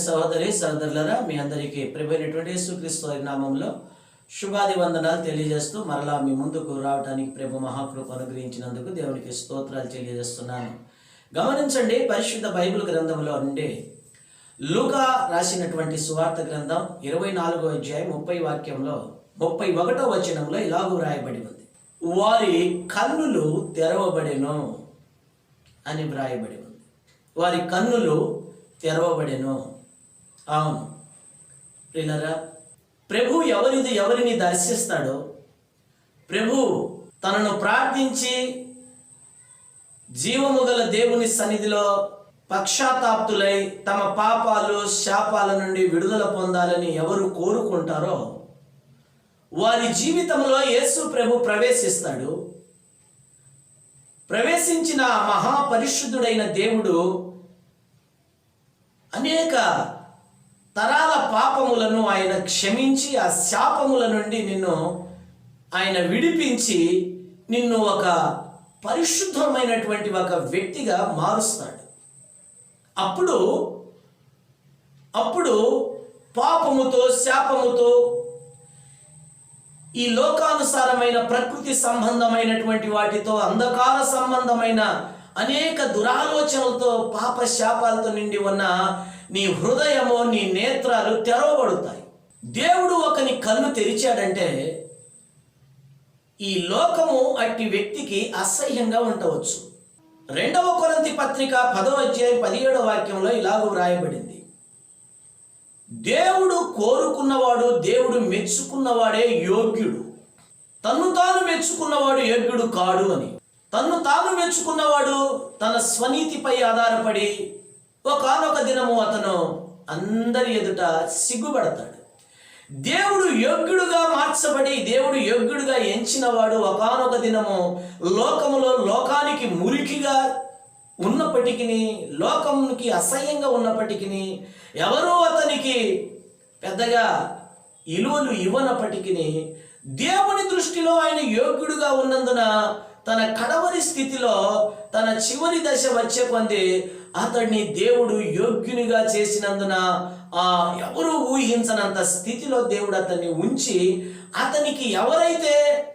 సహోదరి సహోదరులరా మీ అందరికీ ప్రభుత్వ యేసుక్రీస్తు నామంలో శుభాది వందనాలు తెలియజేస్తూ మరలా మీ ముందుకు రావడానికి ప్రభు మహాకృప అనుగ్రహించినందుకు దేవునికి స్తోత్రాలు తెలియజేస్తున్నాను. గమనించండి పరిశుద్ధ బైబిల్ గ్రంథంలో నుండి లూకా రాసినటువంటి సువార్త గ్రంథం ఇరవై నాలుగో అధ్యాయం ముప్పై వాక్యంలో ముప్పై ఒకటో వచనంలో ఇలాగూ వ్రాయబడి ఉంది. వారి కన్నులు తెరవబడెను అని వ్రాయబడి ఉంది. వారి కన్నులు తెరవబడెను. అవును. ప్రియులరా ప్రభు ఎవరిది ఎవరిని దర్శిస్తాడో ప్రభు తనను ప్రార్థించి జీవము గల దేవుని సన్నిధిలో పక్షాతాప్తులై తమ పాపాలు శాపాల నుండి విడుదల పొందాలని ఎవరు కోరుకుంటారో వారి జీవితంలో యేసు ప్రభు ప్రవేశిస్తాడు. ప్రవేశించిన మహాపరిశుద్ధుడైన దేవుడు అనేక తరాల పాపములను ఆయన క్షమించి ఆ శాపముల నుండి నిన్ను ఆయన విడిపించి నిన్ను ఒక పరిశుద్ధమైనటువంటి ఒక వ్యక్తిగా మారుస్తాడు. అప్పుడు అప్పుడు పాపముతో శాపముతో ఈ లోకానుసారమైన ప్రకృతి సంబంధమైనటువంటి వాటితో అంధకార సంబంధమైన అనేక దురాలోచనలతో పాప శాపాలతో నిండి ఉన్న నీ హృదయము నీ నేత్రాలు తెరవబడుతాయి. దేవుడు ఒకని కన్ను తెరిచాడంటే ఈ లోకము అట్టి వ్యక్తికి అసహ్యంగా ఉండవచ్చు. రెండవ కొరంతి పత్రిక పదవ అధ్యాయం పదిహేడవ వాక్యంలో ఇలాగ వ్రాయబడింది. దేవుడు కోరుకున్నవాడు దేవుడు మెచ్చుకున్నవాడే యోగ్యుడు. తన్ను తాను మెచ్చుకున్నవాడు యోగ్యుడు కాడు అని. తన్ను తాను మెచ్చుకున్నవాడు తన స్వనీతిపై ఆధారపడి ఒకనొక దినము అతను అందరి ఎదుట సిగ్గుపడతాడు. దేవుడు యోగ్యుడుగా మార్చబడి దేవుడు యోగ్యుడుగా ఎంచినవాడు ఒకనొక దినము లోకములో లోకానికి మురికిగా ఉన్నప్పటికీ లోకమునికి అసహ్యంగా ఉన్నప్పటికీ ఎవరో అతనికి పెద్దగా ఇలువలు ఇవ్వనప్పటికీ దేవుని దృష్టిలో ఆయన యోగ్యుడుగా ఉన్నందున తన కడవరి స్థితిలో తన చివరి దశ వచ్చే కొంది అతడిని దేవుడు యోగ్యునిగా చేసినందున ఆ ఎవరు ఊహించనంత స్థితిలో దేవుడు అతన్ని ఉంచి అతనికి ఎవరైతే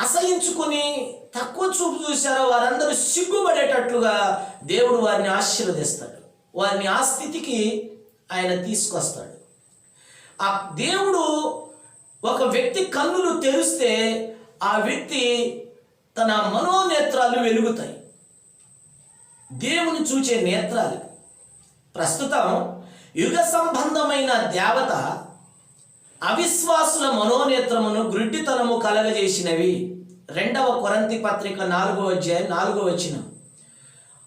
అసహించుకుని తక్కువ చూపు చూశారో వారందరూ సిగ్గుపడేటట్లుగా దేవుడు వారిని ఆశీర్వదిస్తాడు. వారిని ఆ స్థితికి ఆయన తీసుకొస్తాడు. ఆ దేవుడు ఒక వ్యక్తి కన్నులు తెరిస్తే ఆ వ్యక్తి తన మనోనేత్రాలు వెలుగుతాయి. దేవుని చూచే నేత్రాలు. ప్రస్తుతం యుగ సంబంధమైన దేవత అవిశ్వాసుల మనోనేత్రమును గ్రుడ్డితనము కలగజేసినవి. రెండవ కొరంతి పత్రిక నాలుగో అధ్యాయం నాలుగో వచ్చిన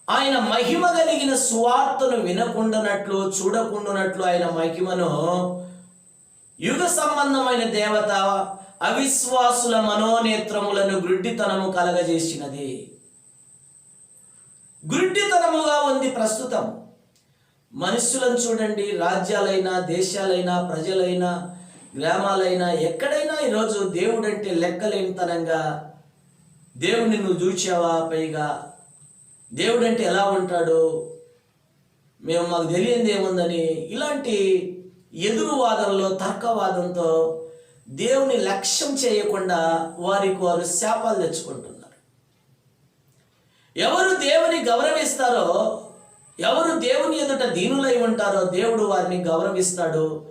ఆయన మహిమ కలిగిన సువార్తను వినకుండానట్లు చూడకుండానట్లు ఆయన మహిమను యుగ సంబంధమైన దేవత అవిశ్వాసుల మనోనేత్రములను గ్రుడ్డితనము కలగజేసినది. గుడ్డితనముగా ఉంది ప్రస్తుతం. మనుషులను చూడండి రాజ్యాలైనా దేశాలైనా ప్రజలైనా గ్రామాలైనా ఎక్కడైనా ఈరోజు దేవుడు అంటే లెక్కలేనితనంగా దేవుడిని నువ్వు చూచావా పైగా? దేవుడు అంటే ఎలా ఉంటాడు? మేము మాకు తెలియంది ఏముందని? ఇలాంటి ఎదురువాదంలో తర్కవాదంతో దేవుని లక్ష్యం చేయకుండా వారికి వారు శాపాలు తెచ్చుకుంటున్నారు. ఎవరు దేవుని గౌరవిస్తారో ఎవరు దేవుని ఎదుట దీనులై ఉంటారో దేవుడు వారిని గౌరవిస్తాడు.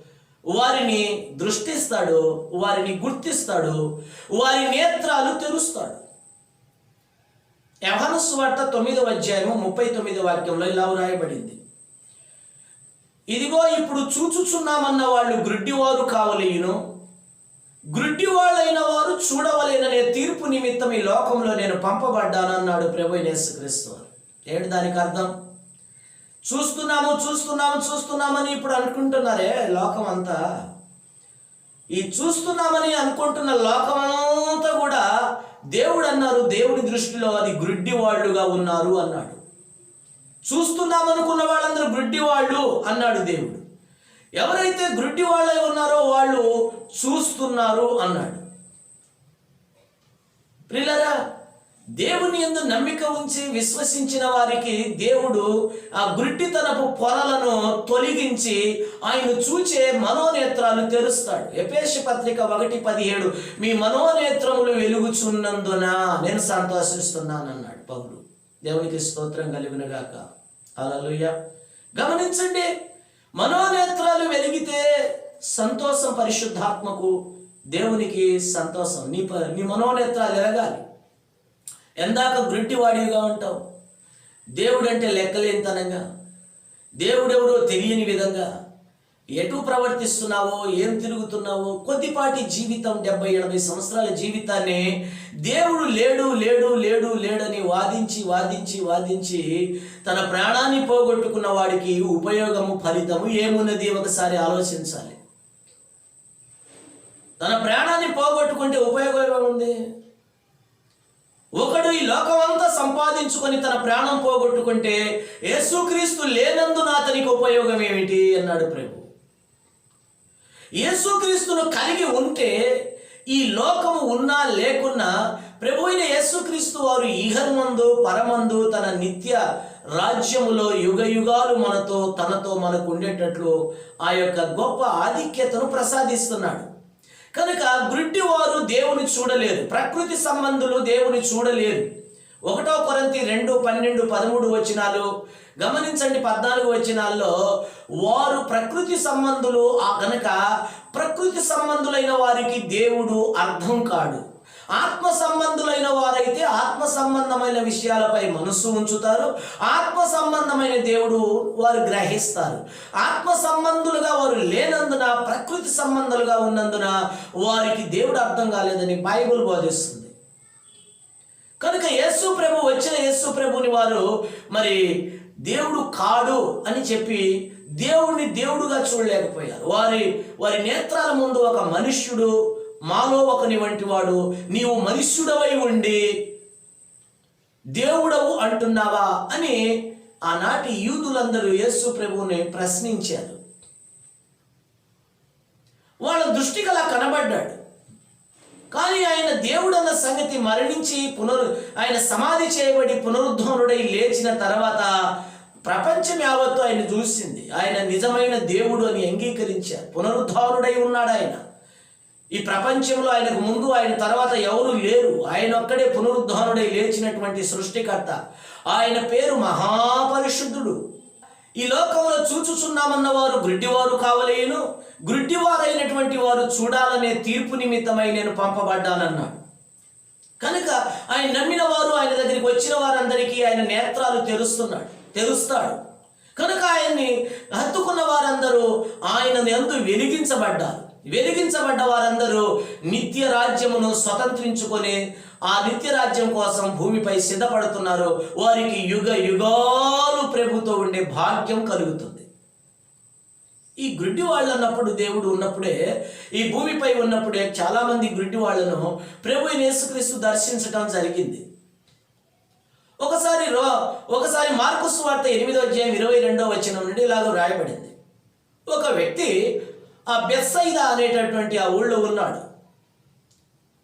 వారిని దృష్టిస్తాడు వారిని గుర్తిస్తాడు వారి నేత్రాలు తెరుస్తాడు. యవన స్వార్త తొమ్మిదవ అధ్యాయము ముప్పై తొమ్మిది వాక్యంలో ఇలా వ్రాయబడింది. ఇదిగో ఇప్పుడు చూచుచున్నామన్న వాళ్ళు గ్రుడ్డివారు కావలేయును గ్రుడ్డివాళ్ళైన వారు చూడవలేననే తీర్పు నిమిత్తం ఈ లోకంలో నేను పంపబడ్డానన్నాడు ప్రభు యేసుక్రీస్తు వారు ఏంటి దానికి అర్థం? చూస్తున్నాము చూస్తున్నాము చూస్తున్నామని ఇప్పుడు అనుకుంటున్నారే లోకం అంతా ఈ చూస్తున్నామని అనుకుంటున్న లోకమంతా కూడా దేవుడు అన్నారు దేవుడి దృష్టిలో అది గ్రుడ్డి వాళ్ళుగా ఉన్నారు అన్నాడు. చూస్తున్నామనుకున్న వాళ్ళందరూ గ్రుడ్డి వాళ్ళు అన్నాడు దేవుడు. ఎవరైతే గ్రుడ్డి వాళ్ళై ఉన్నారో వాళ్ళు చూస్తున్నారు అన్నాడు. ప్రిలరా దేవుని ఎందు నమ్మిక ఉంచి విశ్వసించిన వారికి దేవుడు ఆ గుడ్డితనపు పొరలను తొలగించి ఆయన చూచే మనోనేత్రాలు తెరుస్తాడు. ఎపేష పత్రిక ఒకటి పదిహేడు మీ మనోనేత్రములు వెలుగుచున్నందున నేను సంతోషిస్తున్నాను అన్నాడు పౌరుడు దేవునికి స్తోత్రం కలిగినగాక. అలలుయ్య గమనించండి మనోనేత్రాలు వెలిగితే సంతోషం పరిశుద్ధాత్మకు దేవునికి సంతోషం. నీ ప నీ మనోనేత్రాలు ఎరగాలి ఎందాక గ్రుడ్డివాడివిగా ఉంటావు. దేవుడంటే లెక్కలేనితనంగా. దేవుడెవరో తెలియని విధంగా. ఎటు ప్రవర్తిస్తున్నావో ఏం తిరుగుతున్నావో కొద్దిపాటి జీవితం డెబ్బై ఎనభై సంవత్సరాల జీవితాన్ని దేవుడు లేడు లేడు లేడు లేడని వాదించి వాదించి వాదించి తన ప్రాణాన్ని పోగొట్టుకున్న వాడికి ఉపయోగము ఫలితము ఏమున్నది ఒకసారి ఆలోచించాలి. తన ప్రాణాన్ని పోగొట్టుకుంటే ఉపయోగం ఉంది ఒకడు ఈ లోకమంతా సంపాదించుకొని తన ప్రాణం పోగొట్టుకుంటే యేసుక్రీస్తు లేనందున అతనికి ఉపయోగం ఏమిటి? అన్నాడు ప్రభు. యేసుక్రీస్తును కలిగి ఉంటే ఈ లోకము ఉన్నా లేకున్నా ప్రభు అయిన యేసుక్రీస్తు వారు ఇహర్మందు పరమందు తన నిత్య రాజ్యములో యుగ యుగాలు మనతో తనతో మనకు ఉండేటట్లు ఆ యొక్క గొప్ప ఆధిక్యతను ప్రసాదిస్తున్నాడు. కనుక గుడ్డివారు దేవుని చూడలేరు ప్రకృతి సంబంధులు దేవుని చూడలేరు ఒకటో కొరంతి రెండు పన్నెండు పదమూడు వచనాలు గమనించండి పద్నాలుగు వచనాల్లో వారు ప్రకృతి సంబంధులు ఆ ప్రకృతి సంబంధులైన వారికి దేవుడు అర్థం కాడు. ఆత్మ సంబంధులైన వారైతే ఆత్మ సంబంధమైన విషయాలపై మనస్సు ఉంచుతారు. ఆత్మ సంబంధమైన దేవుడు వారు గ్రహిస్తారు. ఆత్మ సంబంధులుగా వారు లేనందున ప్రకృతి సంబంధాలుగా ఉన్నందున వారికి దేవుడు అర్థం కాలేదని బైబుల్ బోధిస్తుంది. కనుక యేసు ప్రభు వచ్చిన యేసు ప్రభుని వారు మరి దేవుడు కాడు అని చెప్పి దేవుణ్ణి దేవుడుగా చూడలేకపోయారు. వారి వారి నేత్రాల ముందు ఒక మనుష్యుడు మాలో ఒకని వంటి వాడు నీవు మనుష్యుడవై ఉండి దేవుడవు అంటున్నావా అని ఆనాటి యూదులందరూ యేసు ప్రభువుని ప్రశ్నించారు. వాళ్ళ దృష్టికి అలా కనబడ్డాడు. కానీ ఆయన దేవుడన్న సంగతి మరణించి పునరు ఆయన సమాధి చేయబడి పునరుద్ధరణుడై లేచిన తర్వాత ప్రపంచం యావత్తు ఆయన చూసింది. ఆయన నిజమైన దేవుడు అని అంగీకరించారు. పునరుద్ధారుడై ఉన్నాడు ఆయన. ఈ ప్రపంచంలో ఆయనకు ముందు ఆయన తర్వాత ఎవరు లేరు. ఆయన ఒక్కడే పునరుద్ధానుడై లేచినటువంటి సృష్టికర్త. ఆయన పేరు మహాపరిశుద్ధుడు. ఈ లోకంలో చూచుచున్నామన్న వారు గుడ్డివారు కావలేను. గుడ్డివారైనటువంటి వారు చూడాలనే తీర్పు నిమిత్తమై నేను పంపబడ్డానన్నాడు. కనుక ఆయన నమ్మిన వారు ఆయన దగ్గరికి వచ్చిన వారందరికీ ఆయన నేత్రాలు తెరుస్తున్నాడు తెరుస్తాడు. కనుక ఆయన్ని హత్తుకున్న వారందరూ ఆయన ఎందు వెలిగించబడ్డారు. వెలిగించబడ్డ వారందరూ నిత్య రాజ్యమును స్వతంత్రించుకొని ఆ నిత్యరాజ్యం కోసం భూమిపై సిద్ధపడుతున్నారో. వారికి యుగ యుగాలు ప్రభుతో ఉండే భాగ్యం కలుగుతుంది. ఈ గ్రుడ్డి వాళ్ళు అన్నప్పుడు దేవుడు ఉన్నప్పుడే ఈ భూమిపై ఉన్నప్పుడే చాలామంది గ్రుడ్డి వాళ్ళను ప్రభు యేసుక్రీస్తు దర్శించడం జరిగింది. ఒకసారి రో ఒకసారి మార్కుస్ వార్త ఎనిమిదో అధ్యాయం ఇరవై రెండో వచనం నుండి ఇలాగ రాయబడింది ఒక వ్యక్తి ఆ బెస్సైదా అనేటటువంటి ఆ ఊళ్ళో ఉన్నాడు.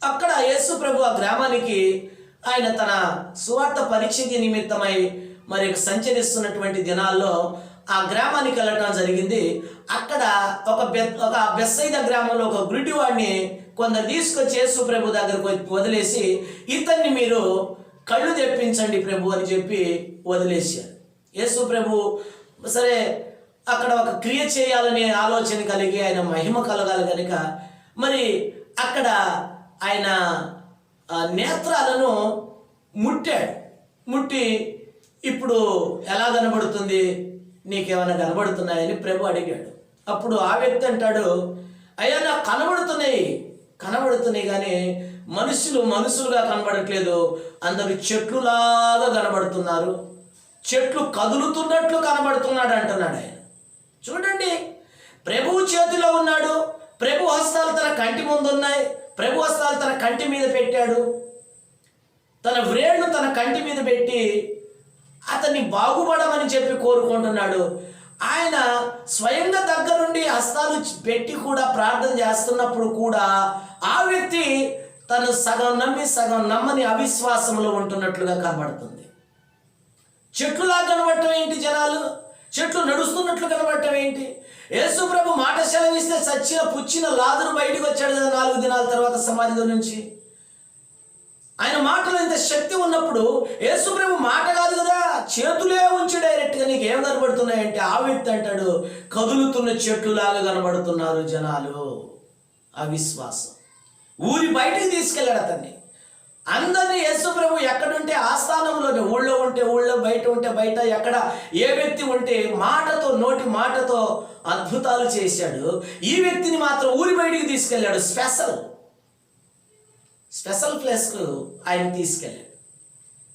అక్కడ యేసు ప్రభు ఆ గ్రామానికి ఆయన తన సువార్త పరిచయ నిమిత్తమై మరి సంచరిస్తున్నటువంటి దినాల్లో ఆ గ్రామానికి వెళ్ళటం జరిగింది. అక్కడ ఒక బె ఒక బెస్సైద గ్రామంలో ఒక గుడ్డివాడిని కొందరు తీసుకొచ్చి యేసు ప్రభు దగ్గరకు వచ్చి వదిలేసి ఇతన్ని మీరు కళ్ళు తెప్పించండి ప్రభు అని చెప్పి వదిలేశారు. యేసు ప్రభు సరే అక్కడ ఒక క్రియ చేయాలనే ఆలోచన కలిగి ఆయన మహిమ కలగాలి కనుక మరి అక్కడ ఆయన ఆ నేత్రాలను ముట్టాడు. ముట్టి ఇప్పుడు ఎలా కనబడుతుంది? నీకేమైనా కనబడుతున్నాయని ప్రభు అడిగాడు. అప్పుడు ఆ వ్యక్తి అంటాడు అయ్యా నాకు కనబడుతున్నాయి. కనబడుతున్నాయి కానీ మనుషులు మనుషులుగా కనబడట్లేదు. అందరు చెట్లులాగా కనబడుతున్నారు. చెట్లు కదులుతున్నట్లు కనబడుతున్నాడు అంటున్నాడు ఆయన. చూడండి ప్రభువు చేతిలో ఉన్నాడు. ప్రభు హస్తాలు తన కంటి ముందు ఉన్నాయి ప్రభు వస్త్రాలు తన కంటి మీద పెట్టాడు. తన వ్రేళ్ళు తన కంటి మీద పెట్టి అతన్ని బాగుపడమని చెప్పి కోరుకుంటున్నాడు. ఆయన స్వయంగా దగ్గరుండి హస్తాలు పెట్టి కూడా ప్రార్థన చేస్తున్నప్పుడు కూడా ఆ వ్యక్తి తను సగం నమ్మి సగం నమ్మని అవిశ్వాసంలో ఉంటున్నట్లుగా కనబడుతుంది. చెట్లులా కనబడటం ఏంటి జనాలు? చెట్లు నడుస్తున్నట్లు కనబడటం ఏంటి? యేసుప్రభు మాట సెలవిస్తే చచ్చిన పుచ్చిన లాదురు బయటకు వచ్చాడు కదా నాలుగు దినాల తర్వాత సమాధిలో నుంచి. ఆయన మాటలో ఇంత శక్తి ఉన్నప్పుడు యేసుప్రభు మాట కాదు కదా చేతులే ఉంచి డైరెక్ట్గా నీకు ఏం కనబడుతున్నాయంటే ఆ అంటాడు కదులుతున్న చెట్టులాగా కనబడుతున్నారు జనాలు. అవిశ్వాసం. ఊరి బయటికి తీసుకెళ్ళాడు అతన్ని. అందరినీ యేసు ప్రభు ఎక్కడుంటే ఆ స్థానంలోనే ఊళ్ళో ఉంటే ఊళ్ళో బయట ఉంటే బయట ఎక్కడ ఏ వ్యక్తి ఉంటే మాటతో నోటి మాటతో అద్భుతాలు చేశాడు. ఈ వ్యక్తిని మాత్రం ఊరి బయటికి తీసుకెళ్ళాడు. స్పెషల్. స్పెషల్ ప్లేస్కు ఆయన తీసుకెళ్ళాడు.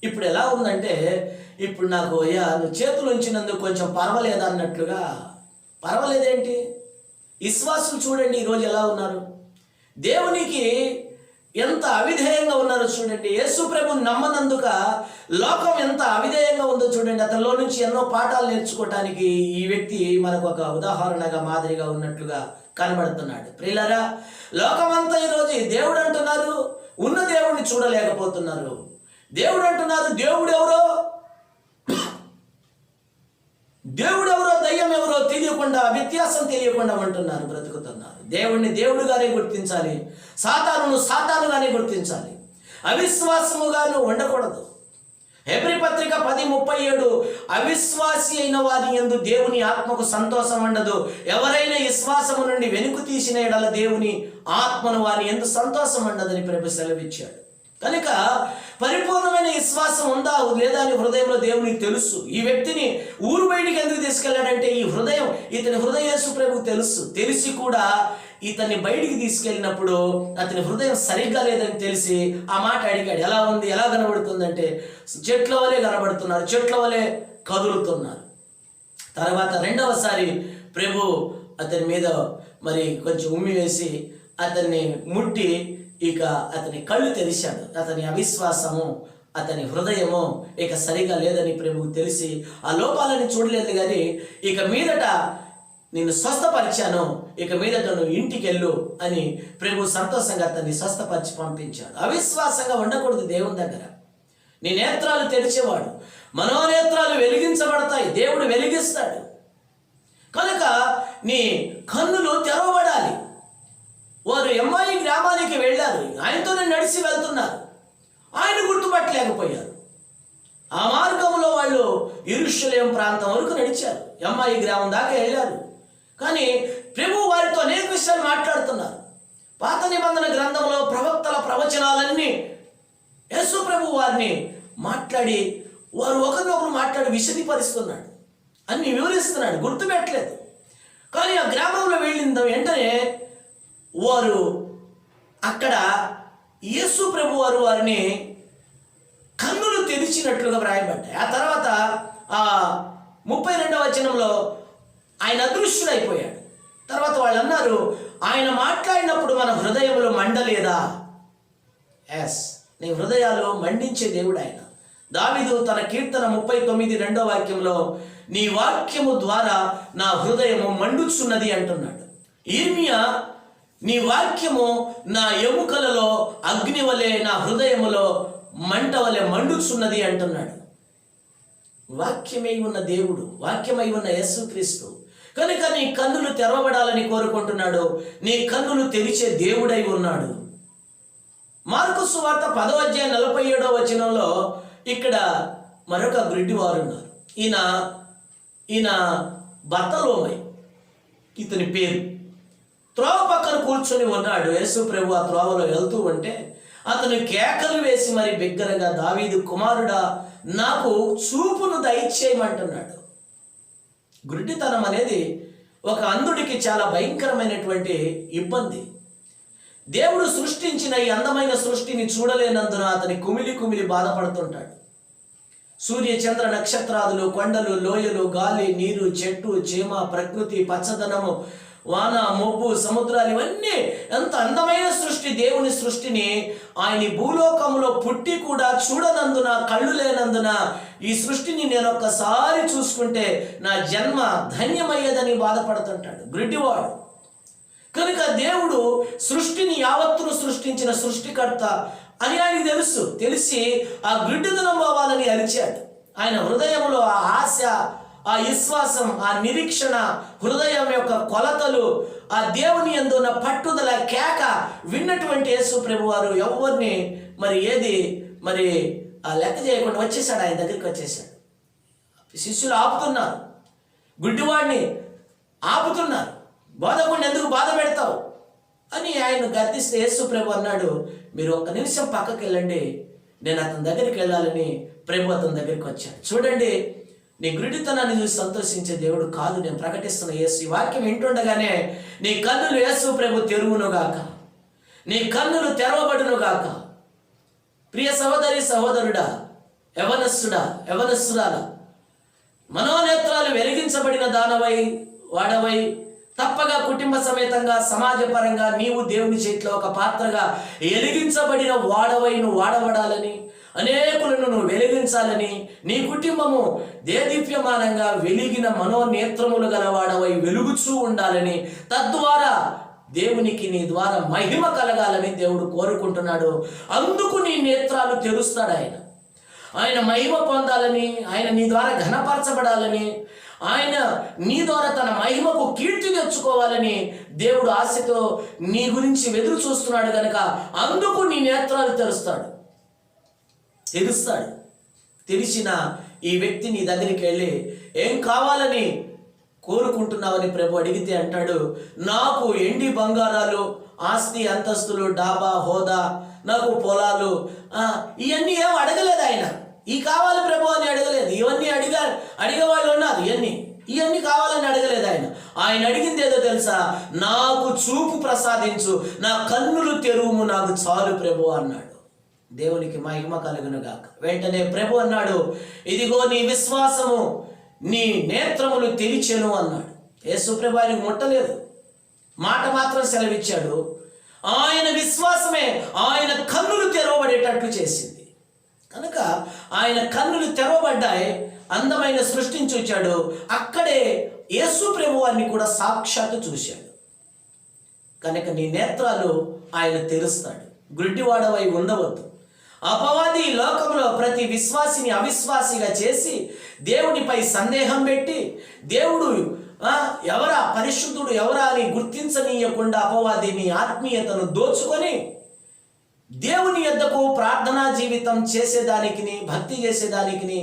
ఇప్పుడు ఎలా ఉందంటే ఇప్పుడు నాకు అయ్యా నువ్వు చేతులు ఉంచినందుకు కొంచెం పర్వాలేదు అన్నట్లుగా పర్వాలేదేంటి? విశ్వాసులు చూడండి ఈరోజు ఎలా ఉన్నారు? దేవునికి ఎంత అవిధేయంగా ఉన్నారో చూడండి. యేసు ప్రభు నమ్మనందుక లోకం ఎంత అవిధేయంగా ఉందో చూడండి. అతనిలో నుంచి ఎన్నో పాఠాలు నేర్చుకోవటానికి ఈ వ్యక్తి మనకు ఒక ఉదాహరణగా మాదిరిగా ఉన్నట్లుగా కనబడుతున్నాడు. ప్రియులరా లోకమంతా ఈరోజు దేవుడు అంటున్నారు. ఉన్న దేవుడిని చూడలేకపోతున్నారు. దేవుడు అంటున్నారు దేవుడు ఎవరో దేవుడు ఎవరో దయ్యం ఎవరో? తెలియకుండా వ్యత్యాసం తెలియకుండా అంటున్నారు బ్రతుకుతున్నారు. దేవుణ్ణి దేవుడుగానే గుర్తించాలి. సాతాను సాతానుగానే గుర్తించాలి. అవిశ్వాసముగాను ఉండకూడదు. హెబ్రి పత్రిక పది ముప్పై ఏడు అవిశ్వాసి అయిన వారి ఎందు దేవుని ఆత్మకు సంతోషం ఉండదు. ఎవరైనా విశ్వాసము నుండి వెనుకు తీసిన ఎడల దేవుని ఆత్మను వారి ఎందు సంతోషం ఉండదని ప్రభు సెలవిచ్చాడు. కనుక పరిపూర్ణమైన విశ్వాసం ఉందా లేదా అని హృదయంలో దేవునికి తెలుసు. ఈ వ్యక్తిని ఊరు బయటికి ఎందుకు తీసుకెళ్ళాడంటే ఈ హృదయం ఇతని హృదయేసు ప్రభుకు తెలుసు. తెలిసి కూడా ఇతన్ని బయటికి తీసుకెళ్ళినప్పుడు అతని హృదయం సరిగ్గా లేదని తెలిసి ఆ మాట అడిగాడు. ఎలా ఉంది? ఎలా కనబడుతుందంటే చెట్ల వలె కనబడుతున్నారు. చెట్ల వలె కదులుతున్నారు. తర్వాత రెండవసారి ప్రభు అతని మీద మరి కొంచెం ఉమ్మి వేసి అతన్ని ముట్టి ఇక అతని కళ్ళు తెరిచాడు. అతని అవిశ్వాసము అతని హృదయము ఇక సరిగా లేదని ప్రభువు తెలిసి ఆ లోపాలని చూడలేదు కానీ ఇక మీదట నేను స్వస్థపరిచాను. ఇక మీదట నువ్వు ఇంటికి వెళ్ళు అని ప్రభు సంతోషంగా అతన్ని స్వస్థపరిచి పంపించాడు. అవిశ్వాసంగా ఉండకూడదు దేవుని దగ్గర. నీ నేత్రాలు తెరిచేవాడు. మనోనేత్రాలు వెలిగించబడతాయి. దేవుడు వెలిగిస్తాడు. కనుక నీ కన్నులు తెరవబడాలి. వారు ఎంఐ గ్రామానికి వెళ్ళారు. ఆయనతోనే నడిచి వెళ్తున్నారు. ఆయన గుర్తుపట్టలేకపోయారు. ఆ మార్గంలో వాళ్ళు ఇరుషులేం ప్రాంతం వరకు నడిచారు. ఎంఐ గ్రామం దాకా వెళ్ళారు. కానీ ప్రభు వారితో అనేక విషయాలు మాట్లాడుతున్నారు. పాత నిబంధన గ్రంథంలో ప్రవక్తల ప్రవచనాలన్నీ యేసు ప్రభు వారిని మాట్లాడి వారు ఒకరినొకరు మాట్లాడి విశదీపరుస్తున్నాడు అన్ని వివరిస్తున్నాడు. గుర్తుపెట్టలేదు. కానీ ఆ గ్రామంలో వెళ్ళిన వెంటనే వారు అక్కడ యేసు ప్రభు వారు వారిని కన్నులు తెరిచినట్లుగా వ్రాయబడ్డాయి. ఆ తర్వాత ఆ ముప్పై రెండవ వచనంలో ఆయన అదృశ్యుడైపోయాడు తర్వాత వాళ్ళు అన్నారు ఆయన మాట్లాడినప్పుడు మన హృదయంలో మండలేదా? ఎస్ నీ హృదయాలు మండించే దేవుడు ఆయన. దావిదు తన కీర్తన ముప్పై తొమ్మిది రెండో వాక్యంలో నీ వాక్యము ద్వారా నా హృదయము మండుచున్నది అంటున్నాడు. ఈర్మియా నీ వాక్యము నా ఎముకలలో అగ్ని వలె నా హృదయములో మంట వలె మండుచున్నది అంటున్నాడు. వాక్యమై ఉన్న దేవుడు వాక్యమై ఉన్న యేసుక్రీస్తు కనుక నీ కన్నులు తెరవబడాలని కోరుకుంటున్నాడు. నీ కన్నులు తెరిచే దేవుడై ఉన్నాడు. మార్కు సువార్త పదో అధ్యాయం నలభై ఏడో వచనంలో ఇక్కడ మరొక గ్రిడ్డి వారు ఉన్నారు ఈయన ఈయన బత్తలోమై ఇతని పేరు త్రోవ పక్కన కూర్చొని ఉన్నాడు. యేసు ప్రభు ఆ త్రోవలో వెళ్తూ ఉంటే అతను కేకలు వేసి మరి బిగ్గరగా దావీదు కుమారుడా నాకు చూపును దయచేయమంటున్నాడు. గుడ్డితనం అనేది ఒక అంధుడికి చాలా భయంకరమైనటువంటి ఇబ్బంది. దేవుడు సృష్టించిన ఈ అందమైన సృష్టిని చూడలేనందున అతని కుమిలి కుమిలి బాధపడుతుంటాడు. సూర్య చంద్ర నక్షత్రాదులు కొండలు లోయలు గాలి నీరు చెట్టు చీమ ప్రకృతి పచ్చదనము వాన మోపు సముద్రాలు ఇవన్నీ ఎంత అందమైన సృష్టి దేవుని సృష్టిని ఆయన భూలోకంలో పుట్టి కూడా చూడనందున కళ్ళు లేనందున ఈ సృష్టిని నేను ఒక్కసారి చూసుకుంటే నా జన్మ ధన్యమయ్యేదని బాధపడుతుంటాడు గ్రిడ్డివాడు. కనుక దేవుడు సృష్టిని యావత్తును సృష్టించిన సృష్టికర్త అని ఆయన తెలుసు. తెలిసి ఆ గుడ్డిదనం పోవాలని అరిచాడు. ఆయన హృదయంలో ఆ ఆశ ఆ విశ్వాసం ఆ నిరీక్షణ హృదయం యొక్క కొలతలు ఆ దేవుని ఎందున్న పట్టుదల కేక విన్నటువంటి యేసు ప్రభు వారు ఎవరిని మరి ఏది మరి ఆ లెక్క చేయకుండా వచ్చేసాడు ఆయన దగ్గరికి వచ్చేసాడు శిష్యులు ఆపుతున్నారు. గుడ్డివాడిని ఆపుతున్నారు. బోధకుండా ఎందుకు బాధ పెడతావు? అని ఆయన గర్దిస్తే యేసు ప్రభు అన్నాడు మీరు ఒక్క నిమిషం పక్కకి వెళ్ళండి నేను అతని దగ్గరికి వెళ్ళాలని ప్రభు అతని దగ్గరికి వచ్చాను చూడండి నీ గుడితనాన్ని చూసి సంతోషించే దేవుడు కాదు నేను ప్రకటిస్తున్న యేసు ఈ వాక్యం వింటుండగానే నీ కన్నులు యేసు ప్రభు తెరువునుగాక నీ కన్నులు తెరవబడునుగాక. ప్రియ సహోదరి సహోదరుడా యవనస్సుడా యవనస్సురాలా మనోనేత్రాలు వెలిగించబడిన దానవై వాడవై తప్పగా కుటుంబ సమేతంగా సమాజపరంగా నీవు దేవుని చేతిలో ఒక పాత్రగా ఎలిగించబడిన వాడవై నువ్వు వాడబడాలని అనేకులను నువ్వు వెలిగించాలని నీ కుటుంబము దేదీప్యమానంగా వెలిగిన మనోనేత్రములు గలవాడవై వెలుగుచూ ఉండాలని తద్వారా దేవునికి నీ ద్వారా మహిమ కలగాలని దేవుడు కోరుకుంటున్నాడు. అందుకు నీ నేత్రాలు తెరుస్తాడు ఆయన. ఆయన మహిమ పొందాలని ఆయన నీ ద్వారా ఘనపరచబడాలని ఆయన నీ ద్వారా తన మహిమకు కీర్తి తెచ్చుకోవాలని దేవుడు ఆశతో నీ గురించి వెదురు చూస్తున్నాడు కనుక అందుకు నీ నేత్రాలు తెరుస్తాడు. తెరుస్తాడు తెలిసిన ఈ వ్యక్తి నీ దగ్గరికి వెళ్ళి ఏం కావాలని కోరుకుంటున్నావని ప్రభు అడిగితే అంటాడు నాకు ఎండి బంగారాలు ఆస్తి అంతస్తులు డాబా హోదా నాకు పొలాలు ఇవన్నీ ఏం అడగలేదు ఆయన. ఈ కావాలి ప్రభు అని అడగలేదు. ఇవన్నీ అడిగా అడిగే వాళ్ళు ఉన్నారు ఇవన్నీ ఇవన్నీ కావాలని అడగలేదు ఆయన. ఆయన అడిగింది ఏదో తెలుసా? నాకు చూపు ప్రసాదించు నా కన్నులు తెరువుము నాకు చాలు ప్రభు అన్నాడు. దేవునికి మహిమ కలుగునుగాక. వెంటనే ప్రభు అన్నాడు ఇదిగో నీ విశ్వాసము నీ నేత్రములు తెరిచెను అన్నాడు. యేసు ప్రభు ఆయనకు ముట్టలేదు. మాట మాత్రం సెలవిచ్చాడు ఆయన విశ్వాసమే ఆయన కన్నులు తెరవబడేటట్లు చేసింది. కనుక ఆయన కన్నులు తెరవబడ్డాయి అందమైన సృష్టిని చూచాడు అక్కడే యేసు ప్రభు వారిని కూడా సాక్షాత్తు చూశాడు. కనుక నీ నేత్రాలు ఆయన తెరుస్తాడు. గుడ్డివాడవై ఉండవద్దు. అపవాది లోకంలో ప్రతి విశ్వాసిని అవిశ్వాసిగా చేసి దేవునిపై సందేహం పెట్టి దేవుడు ఎవరా పరిశుద్ధుడు ఎవరా అని గుర్తించనీయకుండా అపవాదిని ఆత్మీయతను దోచుకొని దేవుని యొద్దకు ప్రార్థనా జీవితం చేసేదానికి భక్తి చేసేదానికి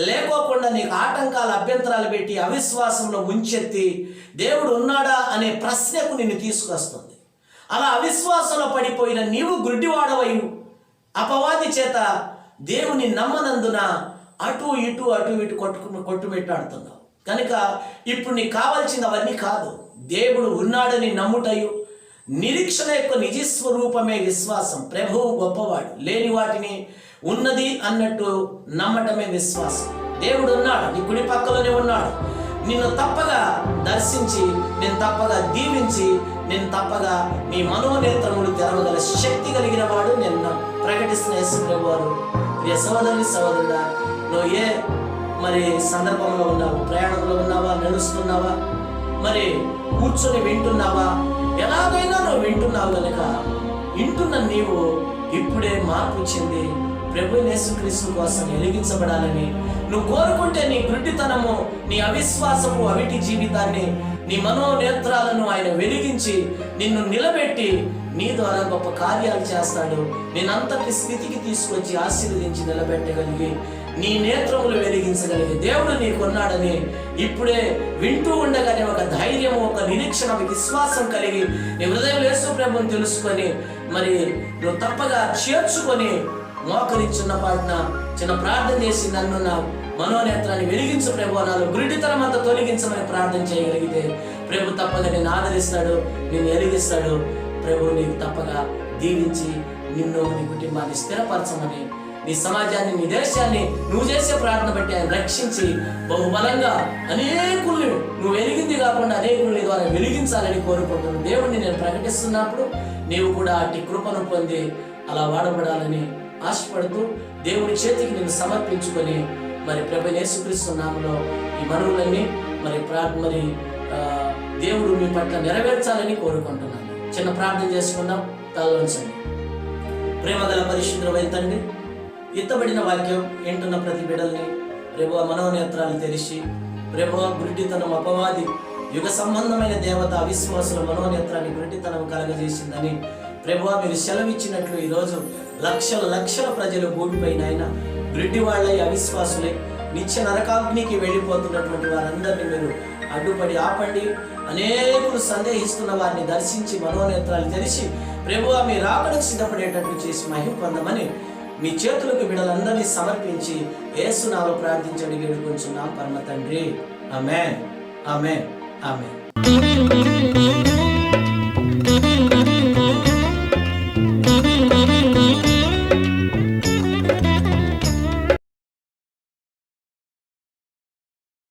లేకోకుండా నీకు ఆటంకాలు అభ్యంతరాలు పెట్టి అవిశ్వాసంలో ముంచెత్తి దేవుడు ఉన్నాడా అనే ప్రశ్నకు నిన్ను తీసుకొస్తుంది అలా అవిశ్వాసంలో పడిపోయిన నీవు గుడ్డివాడవై అపవాది చేత దేవుని నమ్మనందున అటు ఇటు అటు ఇటు కొట్టుకు కొట్టుమిట్టాడుతున్నావు. కనుక ఇప్పుడు నీకు కావాల్సింది అవన్నీ కాదు. దేవుడు ఉన్నాడని నమ్ముటయు. నిరీక్షణ యొక్క నిజస్వరూపమే విశ్వాసం. ప్రభువు గొప్పవాడు. లేని వాటిని ఉన్నది అన్నట్టు నమ్మటమే విశ్వాసం. దేవుడు ఉన్నాడు. నీ కుడి పక్కలోనే ఉన్నాడు. నిన్ను తప్పగా దర్శించి నేను తప్పగా దీవించి నేను తప్పగా మీ మనోనేత్రములు తెరవగల శక్తి కలిగిన వాడు నిన్న. ప్రకటిస్తున్న యేసుప్రభు వారు ప్రియ సహోదరి సహోదరుడా నువ్వు ఏ మరి సందర్భంలో ఉన్నావు? ప్రయాణంలో ఉన్నావా? నడుస్తున్నావా? మరి కూర్చొని వింటున్నావా? ఎలాగైనా నువ్వు వింటున్నావు కనుక వింటున్న నీవు ఇప్పుడే మార్పు చెంది ప్రభు యేసుక్రీస్తు కోసం వెలిగించబడాలని నువ్వు కోరుకుంటే నీ గుడ్డితనము నీ అవిశ్వాసము అవిటి జీవితాన్ని నీ మనోనేత్రాలను ఆయన వెలిగించి నిన్ను నిలబెట్టి నీ ద్వారా గొప్ప కార్యాలు చేస్తాడు. నేనంతటి స్థితికి తీసుకొచ్చి ఆశీర్వదించి నిలబెట్టగలిగి నీ నేత్రములు వెలిగించగలిగి దేవుడు నీకున్నాడని ఇప్పుడే వింటూ ఉండగానే ఒక ధైర్యము ఒక నిరీక్షణ ఒక విశ్వాసం కలిగి నీ హృదయం వేసు ప్రభుని తెలుసుకొని మరి నువ్వు తప్పగా చేర్చుకొని మోకరించున్న పాటున చిన్న ప్రార్థన చేసి నన్ను నా మనోనేత్రాన్ని వెలిగించు ప్రభు నాలో గురిడితనం అంతా తొలగించమని ప్రార్థన చేయగలిగితే ప్రభు తప్పగా నేను ఆదరిస్తాడు నేను ఎలిగిస్తాడు. ప్రభు నీకు తప్పగా దీవించి నిన్ను నీ కుటుంబాన్ని స్థిరపరచమని నీ సమాజాన్ని నీ దేశాన్ని నువ్వు చేసే ప్రార్థన బట్టి ఆయన రక్షించి బహుబలంగా అనేకుల్ని నువ్వు వెలిగింది కాకుండా అనేకులు ద్వారా వెలిగించాలని కోరుకుంటున్నాను. దేవుణ్ణి నేను ప్రకటిస్తున్నప్పుడు నీవు కూడా అట్టి కృపను పొంది అలా వాడబడాలని ఆశపడుతూ దేవుడి చేతికి నేను సమర్పించుకొని మరి ప్రభు యేసుక్రీస్తు నామలో ఈ మనవులన్నీ మరి ప్రా మరి దేవుడు మీ పట్ల నెరవేర్చాలని కోరుకుంటున్నాను. చిన్న ప్రార్థన చేసుకుందాం తలవంచండి. ప్రేమగల పరిశుద్ధమైన తండ్రి ఎత్తబడిన వాక్యం ఏంటున్న ప్రతి బిడల్ని ప్రభు మనోనేత్రాలు తెరిచి ప్రభు గురిటితనం అపవాది యుగ సంబంధమైన దేవత అవిశ్వాసుల మనోనేత్రాన్ని గురిటితనం కలగజేసిందని ప్రభు మీరు సెలవిచ్చినట్లు ఈరోజు లక్షల లక్షల ప్రజలు భూమిపైన ఆయన గుడ్డి వాళ్ళై అవిశ్వాసులై. నిత్య నరకాగ్నికి వెళ్ళిపోతున్నటువంటి వారందరినీ మీరు అడ్డుపడి ఆపండి. అనేకులు సందేహిస్తున్న వారిని దర్శించి మనోనేత్రాలు తెరిచి ప్రభు మీ రాకడకు సిద్ధపడేటట్టు చేసి మహిమ పొందమని మీ చేతులకు బిడలందరినీ సమర్పించి ఏసునాలో ప్రార్థించండి వేడుకొంచున్నాం పరమ తండ్రి. ఆమె ఆమె ఆమె